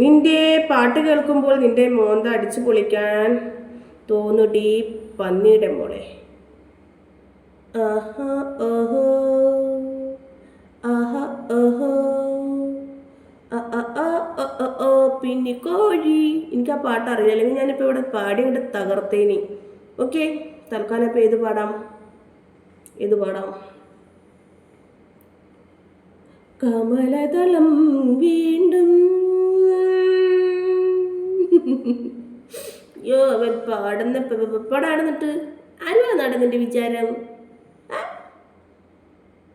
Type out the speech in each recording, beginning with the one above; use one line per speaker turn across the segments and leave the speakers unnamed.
നിന്റെ പാട്ട് കേൾക്കുമ്പോൾ നിന്റെ മോന്ത അടിച്ചു പൊളിക്കാൻ തോന്നുടി പന്നിയുടെ മോളെ. പിന്നെ കോഴി. എനിക്ക് ആ പാട്ട് അറിയില്ല. അല്ലെങ്കിൽ ഞാനിപ്പോൾ ഇവിടെ പാടി ഇങ്ങോട്ട് തകർത്തേനി. ഓക്കെ തൽക്കാലം ഇപ്പോൾ ഏത് പാടാം? ഏത് പാടാം? കമലതലം വീണ്ടും യോ അവൻ പാടുന്ന പ- പ- ആരുമാണ് ആരുവാ നടന്നിന്റെ വിചാരം?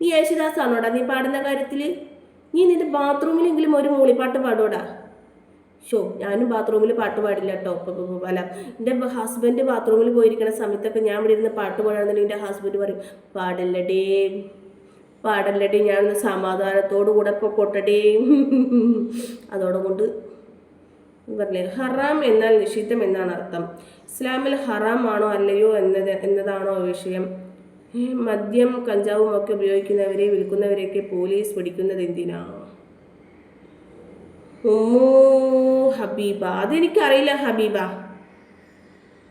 നീ യേശുദാസാണോടാ നീ പാടുന്ന കാര്യത്തിൽ നീ നിന്റെ ബാത്റൂമിലെങ്കിലും ഒരു മൂളിപ്പാട്ട് പാടോടാ ഷോ ഞാനും ബാത്റൂമിൽ പാട്ട് പാടില്ല കേട്ടോ അല്ല എന്റെ ഹസ്ബൻഡ് ബാത്റൂമിൽ പോയിരിക്കുന്ന സമയത്തൊക്കെ ഞാൻ ഇവിടെ ഇരുന്ന് പാട്ട് പാടാണെന്നുണ്ടെങ്കിൽ എന്റെ ഹസ്ബൻഡ് പറയും പാടല്ലടേ പാടല്ലടേ ഞാനൊന്ന് സമാധാനത്തോടു കൂടെ പൊക്കോട്ടടേ. അതോടുകൊണ്ട് പറഞ്ഞില്ലേ? ഹറാം എന്നാൽ നിഷിദ്ധം എന്നാണ് അർത്ഥം. ഇസ്ലാമിൽ ഹറാം ആണോ അല്ലയോ എന്നത് എന്നതാണോ വിഷയം. മദ്യം കഞ്ചാവും ഒക്കെ ഉപയോഗിക്കുന്നവരെ വിൽക്കുന്നവരെയൊക്കെ പോലീസ് പിടിക്കുന്നത് എന്തിനാണോ ഓ ഹബീബ. അതെനിക്കറിയില്ല ഹബീബ.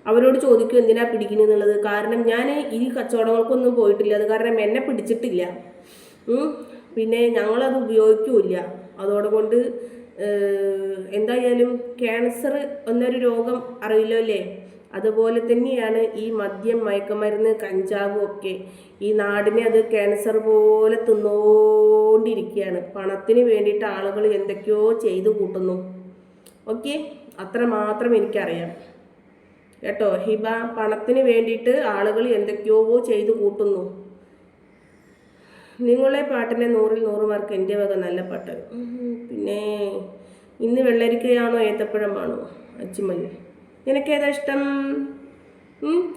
അവരോട് ചോദിക്കും എന്തിനാ പിടിക്കുന്നെന്നുള്ളത്. കാരണം ഞാൻ ഈ കച്ചവടങ്ങൾക്കൊന്നും പോയിട്ടില്ല. അത് കാരണം എന്നെ പിടിച്ചിട്ടില്ല. പിന്നെ ഞങ്ങളത് ഉപയോഗിക്കൂല അതോടുകൊണ്ട് എന്തായാലും ക്യാൻസർ എന്നൊരു രോഗം അറിയില്ലോ അല്ലേ? അതുപോലെ തന്നെയാണ് ഈ മദ്യം മയക്കുമരുന്ന് കഞ്ചാവും ഒക്കെ ഈ നാടിനെ അത് ക്യാൻസർ പോലെ തിന്നുകൊണ്ടിരിക്കുകയാണ് പണത്തിന് വേണ്ടിയിട്ട് ആളുകൾ എന്തൊക്കെയോ ചെയ്തു കൂട്ടുന്നു. ഓക്കെ? അത്ര മാത്രം എനിക്കറിയാം. കേട്ടോ? ഹിബ പണത്തിന് വേണ്ടിയിട്ട് ആളുകൾ എന്തൊക്കെയോ ചെയ്തു കൂട്ടുന്നു. നിങ്ങളെ പാട്ടിനെ നൂറിൽ നൂറ് മാർക്ക് എന്റെ വക നല്ല പാട്ട്. പിന്നെ ഇന്ന് വെള്ളരിക്കയാണോ ഏത്തപ്പഴമാണോ? അച്ചുമല്ലി നിനക്കേതാ ഇഷ്ടം?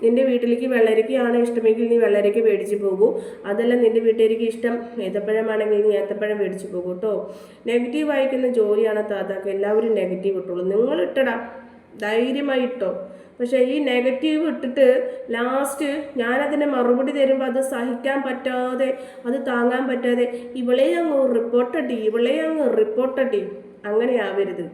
നിന്റെ വീട്ടിലേക്ക് വെള്ളരിക്കയാണ് ഇഷ്ടമെങ്കിൽ നീ വെള്ളരിക്ക മേടിച്ച് പോകൂ. അതല്ല നിന്റെ വീട്ടിലേക്ക് ഇഷ്ടം ഏത്തപ്പഴമാണെങ്കിൽ നീ ഏത്തപ്പഴം മേടിച്ച് പോകൂ കേട്ടോ. നെഗറ്റീവ് അയക്കുന്ന ജോലിയാണ് താത്താക്ക് എല്ലാവരും നെഗറ്റീവ് ഇട്ടുള്ളൂ നിങ്ങൾ ഇട്ടടാ. ധൈര്യമായി ഇട്ടോ പക്ഷേ ഈ നെഗറ്റീവ് ഇട്ടിട്ട് ലാസ്റ്റ് ഞാനതിന് മറുപടി തരുമ്പോൾ അത് സഹിക്കാൻ പറ്റാതെ അത് താങ്ങാൻ പറ്റാതെ ഇവളെ അങ്ങ് റിപ്പോർട്ടടി ഇവളെ അങ്ങ് റിപ്പോർട്ടടി. അങ്ങനെ ആവരുത്.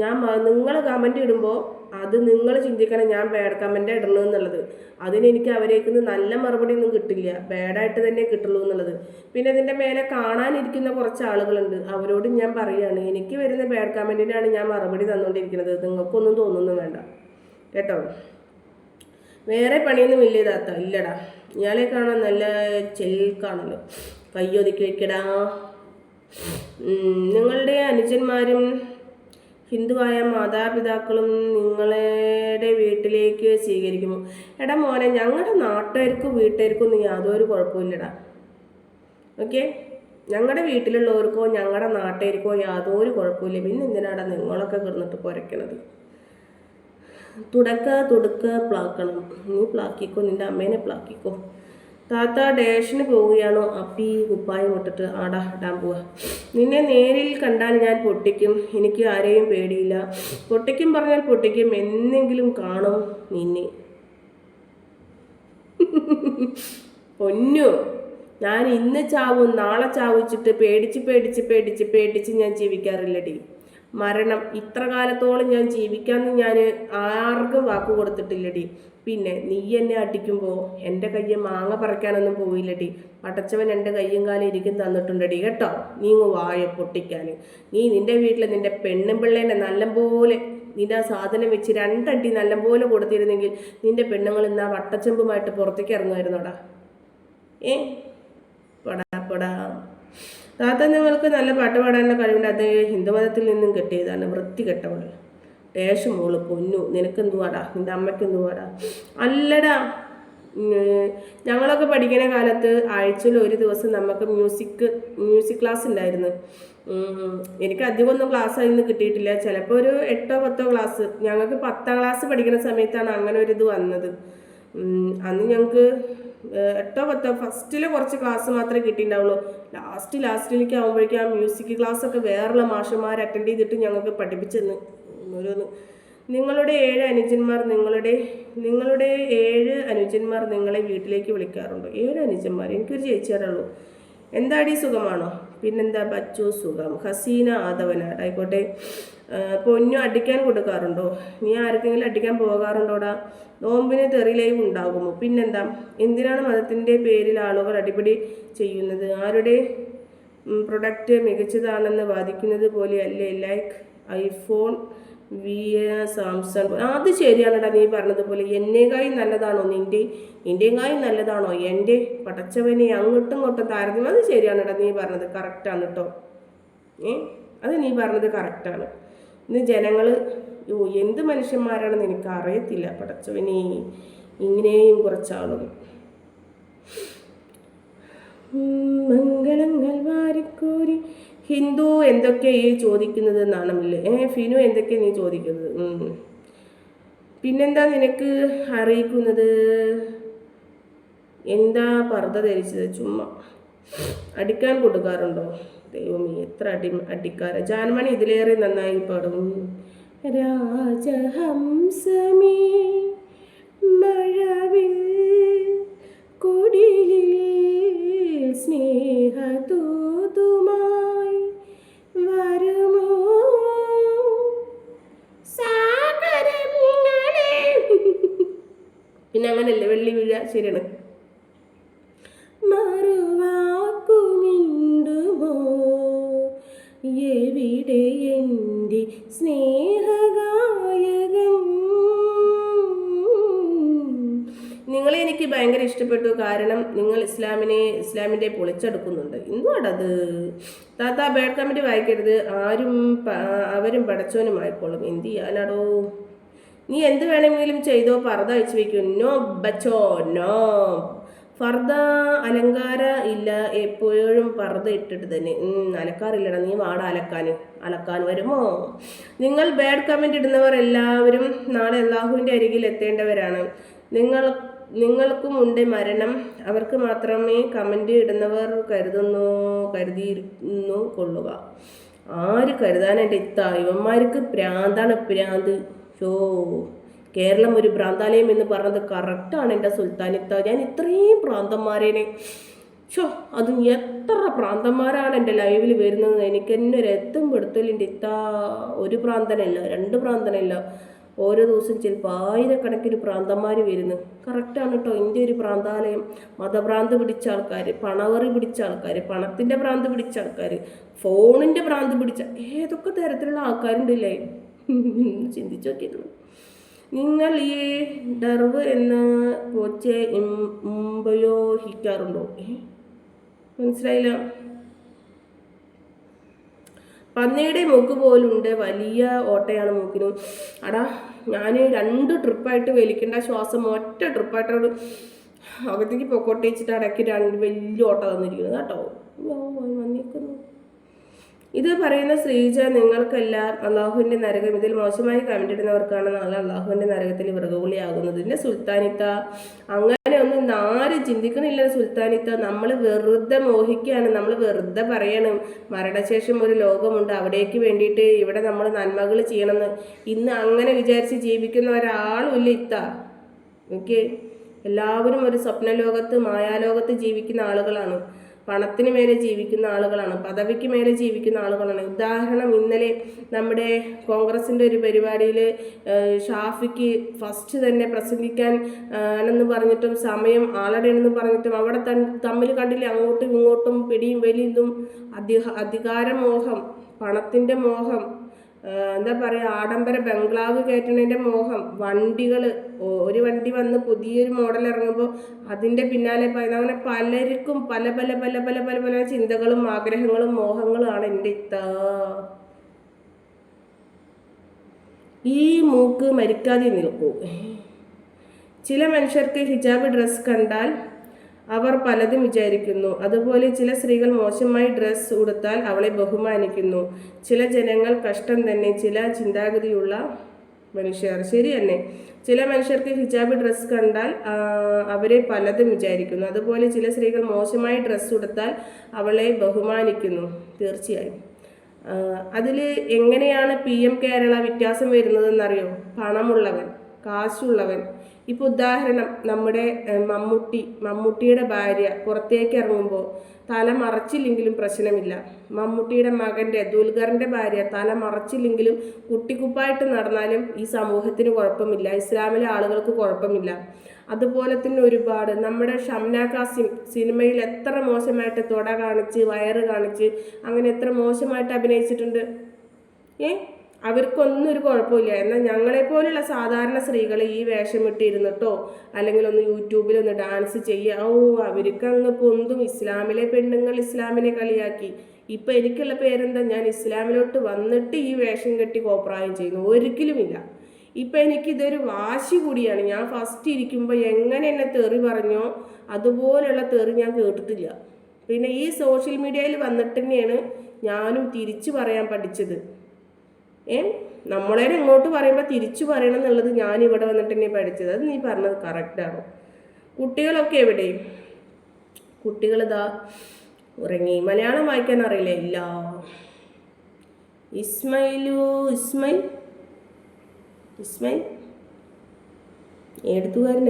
ഞാൻ നിങ്ങൾ കമന്റ് ഇടുമ്പോൾ അത് നിങ്ങൾ ചിന്തിക്കണം ഞാൻ ബാഡ് കമന്റ് ഇടണം എന്നുള്ളത്. അതിന് എനിക്ക് അവരേക്ക് നല്ല മറുപടി ഒന്നും കിട്ടില്ല. ബാഡായിട്ട് തന്നെ കിട്ടുള്ളൂ എന്നുള്ളത്. പിന്നെ ഇതിന്റെ മേലെ കാണാനിരിക്കുന്ന കുറച്ച് ആളുകളുണ്ട്. അവരോട് ഞാൻ പറയുകയാണ് എനിക്ക് വരുന്ന ബാഡ് കമന്റിനാണ് ഞാൻ മറുപടി തന്നുകൊണ്ടിരിക്കുന്നത് നിങ്ങൾക്കൊന്നും തോന്നുന്നു വേണ്ട. കേട്ടോ? വേറെ പണിയൊന്നും ഇല്ല താത്ത? ഇല്ലടാ. ഇയാളെ കാണാൻ നല്ല ചെൽക്കാണല്ലോ. കയ്യൊതുക്കി വെക്കടാ. നിങ്ങളുടെ അനുജന്മാരും ഹിന്ദുവായ മാതാപിതാക്കളും നിങ്ങളുടെ വീട്ടിലേക്ക് സ്വീകരിക്കുമോ? എടാ മോനെ ഞങ്ങളുടെ നാട്ടുകാർക്കും വീട്ടുകാർക്കും ഒന്നും യാതൊരു കുഴപ്പമില്ലടാ ഓക്കെ? ഞങ്ങളുടെ വീട്ടിലുള്ളവർക്കോ ഞങ്ങളുടെ നാട്ടുകാർക്കോ യാതൊരു കുഴപ്പമില്ല പിന്നെ എന്തിനാടാ നിങ്ങളൊക്കെ കിടന്നിട്ട് കുരയ്ക്കണത് തുടക്ക തുടക്ക പ്ലാക്കണം. നീ പ്ലാക്കിക്കോ നിന്റെ അമ്മേനെ പ്ലാക്കിക്കോ. താത്ത ഡേഷന് പോവുകയാണോ? അപ്പി കുപ്പായം ഇട്ടിട്ട് ആടാ ഇടാൻ പോവാ. നിന്നെ നേരിൽ കണ്ടാൽ ഞാൻ പൊട്ടിക്കും. എനിക്ക് ആരെയും പേടിയില്ല. പൊട്ടിക്കും പറഞ്ഞാൽ പൊട്ടിക്കും. എന്നെങ്കിലും കാണും നിന്നെ. പൊന്നു. ഞാൻ ഇന്ന് ചാവും നാളെ ചാവിച്ചിട്ട് പേടിച്ച് പേടിച്ച് പേടിച്ച് പേടിച്ച് ഞാൻ ജീവിക്കാറില്ലടി. മരണം. ഇത്ര കാലത്തോളം ഞാൻ ജീവിക്കാമെന്ന് ഞാൻ ആർക്കും വാക്ക് കൊടുത്തിട്ടില്ലടി. പിന്നെ നീ എന്നെ അടിക്കുമ്പോൾ എന്റെ കയ്യെ മാങ്ങ പറിക്കാനൊന്നും പോയില്ലടി. പടച്ചവൻ എന്റെ കയ്യും കാലം ഇരിക്കും തന്നിട്ടുണ്ടടി കേട്ടോ. നീ വായ പൊട്ടിക്കാൻ നീ നിന്റെ വീട്ടിൽ നിന്റെ പെണ്ണും പിള്ളേനെ നല്ലപോലെ നിന്റെ ആ സാധനം വെച്ച് രണ്ടടി നല്ലപോലെ കൊടുത്തിരുന്നെങ്കിൽ നിന്റെ പെണ്ണുങ്ങൾ ഇന്ന് ആ വട്ടച്ചെമ്പുമായിട്ട് പുറത്തേക്ക് ഇറങ്ങുമായിരുന്നോടാ. ഏ? പടാ പടാ. താത്ത നിങ്ങൾക്ക് നല്ല പാട്ട് പാടാനുള്ള കഴിവുണ്ട് അത് ഹിന്ദുമതത്തിൽ നിന്നും കിട്ടിയതാണ്. വൃത്തി കെട്ടവൾ. ടേഷ് മോൾ പൊന്നു. നിനക്കെന്തുവാടാ? നിന്റെ അമ്മയ്ക്ക് എന്തുവാടാ അല്ലടാ ഞങ്ങളൊക്കെ പഠിക്കുന്ന കാലത്ത് ആഴ്ചയിൽ ഒരു ദിവസം നമുക്ക് മ്യൂസിക് മ്യൂസിക് ക്ലാസ് ഉണ്ടായിരുന്നു. എനിക്ക് അധികമൊന്നും ക്ലാസ് അതിന് കിട്ടിയിട്ടില്ല. ചിലപ്പോൾ ഒരു എട്ടോ പത്തോ ക്ലാസ്. ഞങ്ങൾക്ക് പത്താം ക്ലാസ് പഠിക്കുന്ന സമയത്താണ് അങ്ങനെ ഒരു ഇത് വന്നത്. അന്ന് ഞങ്ങൾക്ക് എട്ടോ പത്തോ ഫസ്റ്റിലെ കുറച്ച് ക്ലാസ് മാത്രമേ കിട്ടിയിട്ടുണ്ടാവുള്ളൂ. ലാസ്റ്റ് ലാസ്റ്റിലേക്ക് ആകുമ്പോഴേക്കും ആ മ്യൂസിക് ക്ലാസ് ഒക്കെ വേറെയുള്ള മാഷന്മാർ അറ്റൻഡ് ചെയ്തിട്ട് ഞങ്ങൾക്ക് പഠിപ്പിച്ചെന്ന് ഓരോന്ന്. നിങ്ങളുടെ ഏഴ് അനുജന്മാർ നിങ്ങളുടെ നിങ്ങളുടെ ഏഴ് അനുജന്മാർ നിങ്ങളെ വീട്ടിലേക്ക് വിളിക്കാറുണ്ടോ. ഏഴ് അനുജന്മാർ എനിക്കൊരു ചേച്ചിയാറുള്ളൂ എന്താടി സുഖമാണോ? പിന്നെന്താ? ബച്ചു സുഖം. ഹസീന ആദവനാട് ആയിക്കോട്ടെ. പൊന്നു അടിക്കാൻ കൊടുക്കാറുണ്ടോ? നീ ആർക്കെങ്കിലും അടിക്കാൻ പോകാറുണ്ടോടാ? നോമ്പിന് തെറിലൈവ് ഉണ്ടാകുമോ? പിന്നെന്താ? എന്തിനാണ് മതത്തിന്റെ പേരിൽ ആളുകൾ അടിപിടി ചെയ്യുന്നത്? ആരുടെ പ്രൊഡക്റ്റ് മികച്ചതാണെന്ന് വാദിക്കുന്നത് പോലെയല്ലേ? ലൈക്ക് ഐഫോൺ വിയ സാംസങ് അത് ശരിയാണടാ നീ പറഞ്ഞതുപോലെ. എന്നേക്കായും നല്ലതാണോ നിന്റെ നിന്റെക്കായി നല്ലതാണോ എന്റെ പടച്ചവനെ അങ്ങോട്ടും ഇങ്ങോട്ടും താരതമ്യം? അത് ശരിയാണടാ നീ പറഞ്ഞത് കറക്റ്റാണ് കേട്ടോ ഏ? അത് നീ പറഞ്ഞത് കറക്റ്റാണ് ഇന്ന് ജനങ്ങൾ യോ എന്ത് മനുഷ്യന്മാരാണെന്ന് എനിക്ക് അറിയത്തില്ല. പടച്ചവനെ ഇങ്ങനെയും കുറച്ചാളുകൾ ഉം, മംഗളങ്ങൾ വാരിക്കോരി. ഹിന്ദു എന്തൊക്കെയാ ഈ ചോദിക്കുന്നത് എന്നാണല്ലേ ഏ ഫിനു എന്തൊക്കെയാ നീ ചോദിക്കുന്നത്? പിന്നെന്താ നിനക്ക് അറിയിക്കുന്നത്? എന്താ പർദ്ദ ധരിച്ചത്? ചുമ്മാ. അടിക്കാൻ കൊടുക്കാറുണ്ടോ? ദൈവമേ എത്ര അടി അടിക്കാര. ജാൻമണി ഇതിലേറെ നന്നായി പാടും. രാജഹംസമേ മഴവിൽ കുടിലിൽ സ്നേഹതൂതുമായി പിന്നെ അങ്ങനല്ലേ വെള്ളി വീഴ. ശരിയാണ്. നിങ്ങളെ എനിക്ക് ഭയങ്കര ഇഷ്ടപ്പെട്ടു. കാരണം നിങ്ങൾ ഇസ്ലാമിനെ ഇസ്ലാമിന്റെ പൊളിച്ചെടുക്കുന്നുണ്ട്. എന്തുവാടത്? താത്ത ബാഡ് കമന്റ് വായിക്കരുത്. ആരും അവരും അവരും പടച്ചോനുമായിക്കോളും എന്ത് ചെയ്യാനാടോ? നീ എന്ത് വേണമെങ്കിലും ചെയ്തോ പർദ്ദ അയച്ചു വെക്കൂ. No ബച്ചോ no. ഫർദ അലങ്കാര ഇല്ല. എപ്പോഴും പർദ്ദ ഇട്ടിട്ട് തന്നെ. അലക്കാറില്ലടാ. നീ വാട അലക്കാൻ അലക്കാൻ വരുമോ? നിങ്ങൾ ബാഡ് കമന്റ് ഇടുന്നവർ എല്ലാവരും നാളെ അള്ളാഹുവിന്റെ അരികിൽ എത്തേണ്ടവരാണ്. നിങ്ങൾ നിങ്ങൾക്കും ഉണ്ട് മരണം. അവർക്ക് മാത്രമേ കമന്റ് ഇടുന്നവർ കരുതുന്നു കരുതിയിരുന്നു കൊള്ളുക. ആര് കരുതാനായിട്ട് ഇത്ത? ഇവന്മാർക്ക് പ്രാന്താണ് പ്രാന്ത്. ഷോ കേരളം ഒരു പ്രാന്താലയം എന്ന് പറഞ്ഞത് കറക്റ്റാണ് എന്റെ സുൽത്താനിത്ത ഞാൻ ഇത്രയും പ്രാന്തന്മാരേനെ ഷോ അത് എത്ര പ്രാന്തന്മാരാണ് എന്റെ ലൈവിൽ വരുന്നത്. എനിക്ക് എന്നൊരു എത്തും പെടുത്തലിന്റെ ഇത്ത. ഒരു പ്രാന്തനല്ല രണ്ട് പ്രാന്തനല്ല ഓരോ ദിവസം ചിലപ്പോൾ ആയിരക്കണക്കിന് പ്രാന്തന്മാർ വരുന്നു. കറക്റ്റാണ് കേട്ടോ ഇന്ത്യ ഒരു പ്രാന്താലയം. മതഭ്രാന്ത് പിടിച്ച ആൾക്കാർ പണവറി പിടിച്ച ആൾക്കാർ പണത്തിന്റെ ഭ്രാന്ത് പിടിച്ച ആൾക്കാർ ഫോണിന്റെ ഭ്രാന്ത് പിടിച്ച ഏതൊക്കെ തരത്തിലുള്ള ആൾക്കാരുണ്ടല്ലേ? ചിന്തിച്ചു നോക്കിയിരുന്നു. നിങ്ങൾ ഈ ഡർവ് എന്ന പോച്ചെ ഉപയോഗിക്കാറുണ്ടോ മനസ്സിലായില്ല. പന്നിയുടെ മൂക്ക് പോലുണ്ട്. വലിയ ഓട്ടയാണ് മൂക്കിന്. അടാ ഞാൻ രണ്ട് ട്രിപ്പായിട്ട് വലിക്കേണ്ട ശ്വാസം ഒറ്റ ട്രിപ്പായിട്ട് അകത്തേക്ക് പൊക്കോട്ട് വെച്ചിട്ട് രണ്ട് വലിയ ഓട്ട തന്നിരിക്കുന്നത് കേട്ടോ. വന്നിരിക്കുന്നു ഇത് പറയുന്ന ശ്രീജ നിങ്ങൾക്കെല്ലാം അള്ളാഹുവിന്റെ നരകം. ഇതിൽ മോശമായി കമന്റ് ഇടുന്നവർക്കാണ് നാളെ അള്ളാഹുവിന്റെ നരകത്തിൽ വിറകുപുളിയാകുന്നത് ഇതിന്റെ സുൽത്താനിത്ത അങ്ങനെ ഒന്നും ആരും ചിന്തിക്കണില്ല സുൽത്താനിത്ത. നമ്മൾ വെറുതെ മോഹിക്കുകയാണ്. നമ്മൾ വെറുതെ പറയണം മരണശേഷം ഒരു ലോകമുണ്ട്. അവിടേക്ക് വേണ്ടിയിട്ട് ഇവിടെ നമ്മൾ നന്മകൾ ചെയ്യണമെന്ന്. ഇന്ന് അങ്ങനെ വിചാരിച്ച് ജീവിക്കുന്ന ഒരാളും ഇല്ല ഇത്ത. ഓക്കെ? എല്ലാവരും ഒരു സ്വപ്നലോകത്ത് മായാലോകത്ത് ജീവിക്കുന്ന ആളുകളാണ്. പണത്തിന് മേലെ ജീവിക്കുന്ന ആളുകളാണ് പദവിക്ക് മേലെ ജീവിക്കുന്ന ആളുകളാണ്. ഉദാഹരണം ഇന്നലെ നമ്മുടെ കോൺഗ്രസിന്റെ ഒരു പരിപാടിയിൽ ഷാഫിക്ക് ഫസ്റ്റ് തന്നെ പ്രസംഗിക്കാൻ ആണെന്ന് പറഞ്ഞിട്ടും സമയം ആളടെയെന്ന് പറഞ്ഞിട്ടും അവിടെ തമ്മിൽ കണ്ടില്ല അങ്ങോട്ടും ഇങ്ങോട്ടും പിടിയും വലിയതും അധിക അധികാരമോഹം പണത്തിന്റെ മോഹം. എന്താ പറയുക ആഡംബര ബംഗ്ലാവ് കയറ്റണതിന്റെ മോഹം. വണ്ടികൾ ഒരു വണ്ടി വന്ന് പുതിയൊരു മോഡൽ ഇറങ്ങുമ്പോൾ അതിന്റെ പിന്നാലെ പറയുന്നത് അങ്ങനെ പലർക്കും പല പല പല പല പല പല ചിന്തകളും ആഗ്രഹങ്ങളും മോഹങ്ങളുമാണ് എന്റെ ഇത്ത. ഈ മൂക്ക് മരിക്കാതെ നിൽക്കൂ. ചില മനുഷ്യർക്ക് ഹിജാബ് ഡ്രസ്സ് കണ്ടാൽ അവർ പലതും വിചാരിക്കുന്നു. അതുപോലെ ചില സ്ത്രീകൾ മോശമായി ഡ്രസ്സ് ഉടുത്താൽ അവളെ ബഹുമാനിക്കുന്നു. ചില ജനങ്ങൾ കഷ്ടം തന്നെ ചില ചിന്താഗതിയുള്ള മനുഷ്യർ. ശരി തന്നെ. ചില മനുഷ്യർക്ക് ഹിജാബ് ഡ്രസ്സ് കണ്ടാൽ അവരെ പലതും വിചാരിക്കുന്നു. അതുപോലെ ചില സ്ത്രീകൾ മോശമായി ഡ്രസ്സ് ഉടുത്താൽ അവളെ ബഹുമാനിക്കുന്നു. തീർച്ചയായും. അതിൽ എങ്ങനെയാണ് പി എം കേരള വ്യത്യാസം വരുന്നതെന്നറിയോ? പണമുള്ളവൻ. കാശുള്ളവൻ. ഇപ്പോൾ ഉദാഹരണം നമ്മുടെ മമ്മൂട്ടി. മമ്മൂട്ടിയുടെ ഭാര്യ പുറത്തേക്ക് ഇറങ്ങുമ്പോൾ തല മറച്ചില്ലെങ്കിലും പ്രശ്നമില്ല. മമ്മൂട്ടിയുടെ മകന്റെ ദുൽഖറിന്റെ ഭാര്യ തല മറച്ചില്ലെങ്കിലും കുട്ടിക്കുപ്പായിട്ട് നടന്നാലും ഈ സമൂഹത്തിന് കുഴപ്പമില്ല. ഇസ്ലാമിലെ ആളുകൾക്ക് കുഴപ്പമില്ല. അതുപോലെ തന്നെ ഒരുപാട് നമ്മുടെ ഷംന കാസിം സിനിമയിൽ എത്ര മോശമായിട്ട് തുട കാണിച്ച് വയറ് കാണിച്ച് അങ്ങനെ എത്ര മോശമായിട്ട് അഭിനയിച്ചിട്ടുണ്ട്. ഏ? അവർക്കൊന്നും ഒരു കുഴപ്പമില്ല. എന്നാൽ ഞങ്ങളെപ്പോലുള്ള സാധാരണ സ്ത്രീകൾ ഈ വേഷമിട്ടിരുന്നിട്ടോ അല്ലെങ്കിൽ ഒന്ന് യൂട്യൂബിൽ ഒന്ന് ഡാൻസ് ചെയ്യുക ഓ അവർക്ക് അങ്ങ് പൊന്തും ഇസ്ലാമിലെ പെണ്ണുങ്ങൾ ഇസ്ലാമിനെ കളിയാക്കി. ഇപ്പം എനിക്കുള്ള പേരെന്താ? ഞാൻ ഇസ്ലാമിലോട്ട് വന്നിട്ട് ഈ വേഷം കെട്ടി കോപ്രായം ചെയ്യുന്നു. ഒരിക്കലുമില്ല. ഇപ്പം എനിക്കിതൊരു വാശി കൂടിയാണ്. ഞാൻ ഫസ്റ്റ് ഇരിക്കുമ്പോൾ എങ്ങനെ എന്നെ തെറി പറഞ്ഞോ അതുപോലുള്ള തെറി ഞാൻ കേട്ടിട്ടില്ല. പിന്നെ ഈ സോഷ്യൽ മീഡിയയിൽ വന്നിട്ട് തന്നെയാണ് ഞാനും തിരിച്ചു പറയാൻ പഠിച്ചത്. ഏ? നമ്മളെ ഇങ്ങോട്ട് പറയുമ്പോൾ തിരിച്ചു പറയണം എന്നുള്ളത് ഞാൻ ഇവിടെ വന്നിട്ട് തന്നെ പഠിച്ചത്. അത് നീ പറഞ്ഞത് കറക്റ്റാണോ കുട്ടികളൊക്കെ എവിടെ? കുട്ടികളിതാ ഉറങ്ങി. മലയാളം വായിക്കാൻ അറിയില്ല? ഇല്ല. ഇസ്മയിലു ഇസ്മൈൽ ഇസ്മൈൽ എടുത്തുകാരൻ